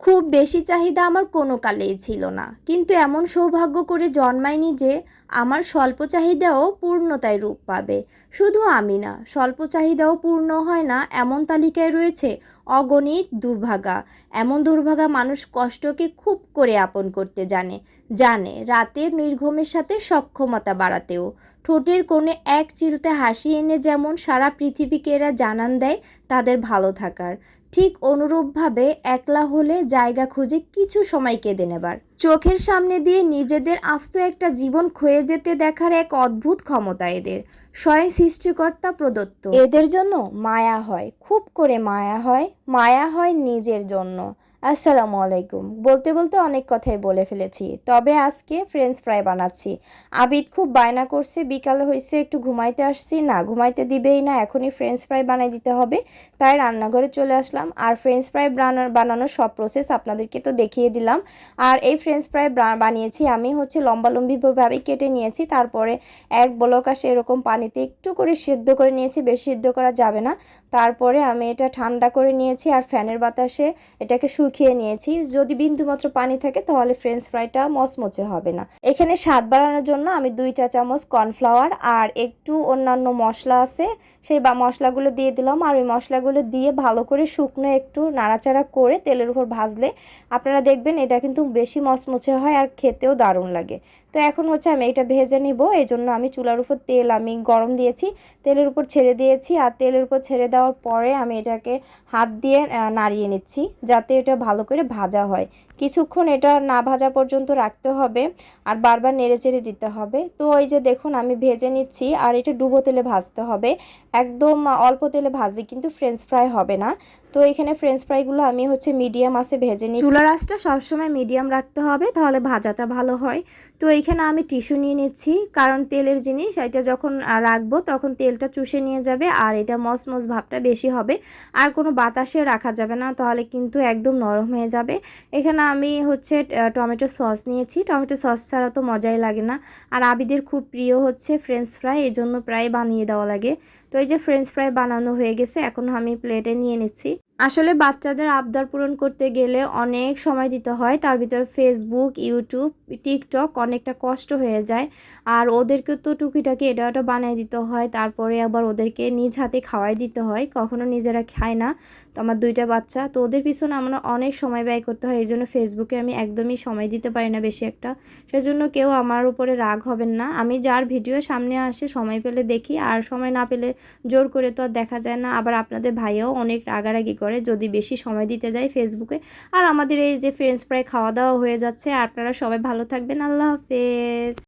খুব বেশি চাহিদা আমার কোনো কালেই ছিল না। কিন্তু এমন সৌভাগ্য করে জন্মায়নি যে, আমার স্বল্প চাহিদাও পূর্ণতায় রূপ পাবে। শুধু আমি না, স্বল্প চাহিদাও পূর্ণ হয় না এমন তালিকায় রয়েছে অগণিত দুর্ভাগা। এমন দুর্ভাগা মানুষ কষ্টকে খুব করে আপন করতে জানে। জানে রাতের নির্ঘমের সাথে সক্ষমতা বাড়াতেও। ঠোঁটের কোণে এক চিলতে হাসি এনে যেমন সারা পৃথিবীকে এরা জানান দেয়, তাদের ভালো থাকার। ঠিক অনুরূপভাবে একলা হলে জায়গা খুঁজে কিছু সময় কেঁদে নেবার। চোখের সামনে দিয়ে নিজেদের আস্ত একটা জীবন ক্ষয়ে যেতে দেখার এক অদ্ভুত ক্ষমতা এদের। স্বয়ং সৃষ্টিকর্তা প্রদত্ত। এদের জন্য মায়া হয়, খুব করে মায়া হয় মায়া হয় নিজের জন্য। আসসালামু আলাইকুম। বলতে বলতে অনেক কথাই বলে ফেলেছি, তবে আজকে ফ্রেঞ্চ ফ্রাই বানাচ্ছি। আবিদ খুব বায়না করছে, বিকাল হয়েছে একটু ঘুমাইতে আসছি। না, ঘুমাইতে দিবেই না, এখনই ফ্রেঞ্চ ফ্রাই বানাই দিতে হবে। তাই রান্নাঘরে চলে আসলাম। আর ফ্রেঞ্চ ফ্রাই বানানোর সব প্রসেস আপনাদেরকে তো দেখিয়ে দিলাম। আর এই ফ্রেঞ্চ ফ্রাই বানিয়েছি আমি হচ্ছে লম্বালম্বিভাবে কেটে নিয়েছি। তারপরে এক বলক আসে এরকম পানিতে একটু করে সিদ্ধ করে নিয়েছি, বেশি সিদ্ধ করা যাবে না। তারপরে আমি এটা ঠান্ডা করে নিয়েছি। আর ফ্যানের বাতাসে এটাকে শুকিয়ে নিয়েছি। যদি বিন্দুমাত্র পানি থাকে, তাহলে ফ্রেঞ্চ ফ্রাইটা মচমচে হবে না। এখানে স্বাদ বাড়ানোর জন্য আমি দুই চা চামচ কর্নফ্লাওয়ার আর একটু অন্যান্য মশলা আছে। সেই বা মশলাগুলো দিয়ে দিলাম আর ওই মশলাগুলো দিয়ে ভালো করে শুকনো একটু নাড়াচাড়া করে তেলের উপর ভাজলে আপনারা দেখবেন এটা কিন্তু বেশি মচমচে হয় আর খেতেও দারুণ লাগে। তো এখন হচ্ছে আমি এটা ভেজে নিব। এই জন্য আমি চুলার উপর তেল আমি গরম দিয়েছি। তেলের উপর ছেড়ে দিয়েছি আর তেলের উপর ছেড়ে দেওয়ার পরে আমি এটাকে হাত দিয়ে নাড়িয়ে নিচ্ছি। যাতে এটা ভালো করে ভাজা হয়। কিছুক্ষণ এটা না ভাজা পর্যন্ত রাখতে হবে আর বারবার নেড়ে চেড়ে দিতে হবে। তো ওই যে দেখুন, আমি ভেজে নিচ্ছি আর এটা ডুবো তেলে ভাজতে হবে। একদম অল্প তেলে ভাজলে কিন্তু ফ্রেঞ্চ ফ্রাই হবে না। তো এখানে ফ্রেঞ্চ ফ্রাইগুলো আমি হচ্ছে মিডিয়াম আছে ভেজে নিই চুলার আঁচটা সবসময় মিডিয়াম রাখতে হবে তাহলে ভাজাটা ভালো হয়। তো এইখানে আমি টিস্যু নিয়ে নিচ্ছি কারণ তেলের জিনিস, এটা যখন রাখব তখন তেলটা চুষে নিয়ে যাবে আর এটা মসমস ভাবটা বেশি হবে। আর কোনো বাতাসে রাখা যাবে না, তাহলে কিন্তু একদম নরম হয়ে যাবে। এখানে আমি হচ্ছে টমেটো সস নিয়েছি। টমেটো সস ছাড়া তো মজাই লাগে না। আর আবিদের খুব প্রিয় হচ্ছে ফ্রেঞ্চ ফ্রাই এই জন্য প্রায় বানিয়ে দেওয়া লাগে। তো এই যে ফ্রেঞ্চ ফ্রাই বানানো হয়ে গেছে এখন আমি প্লেটে নিয়ে নিচ্ছি। আসলে বাচ্চাদের আবদার পূরণ করতে গেলে অনেক সময় দিতে হয়। তার ভিতর ফেসবুক ইউটিউব টিকটক অনেকটা কষ্ট হয়ে যায়। আর ওদেরকে তো টুকিটাকি এটা ওটা বানিয়ে দিতে হয়। তারপরে আবার ওদেরকে নিজ হাতে খাওয়াই দিতে হয়। কখনো নিজেরা খায় না। তো আমার দুইটা বাচ্চা। তো ওদের পিছনে আমার অনেক সময় ব্যয় করতে হয়। এই জন্য ফেসবুকে আমি একদমই সময় দিতে পারি না বেশি একটা। সেজন্য কেউ আমার উপরে রাগ হবেন না। আমি যার ভিডিও সামনে আসে সময় পেলে দেখি। আর সময় না পেলে জোর করে তো আর দেখা যায় না। আবার আপনাদের ভাইও অনেক রাগারাগি করে। যদি বেশি সময় দিতে যাই ফেসবুকে আর আমাদের এই যে ফ্রেন্ডস প্রায় খাওয়া দাওয়া হয়ে যাচ্ছে। আপনারা সবাই ভালো থাকবেন। আল্লাহ হাফেজ।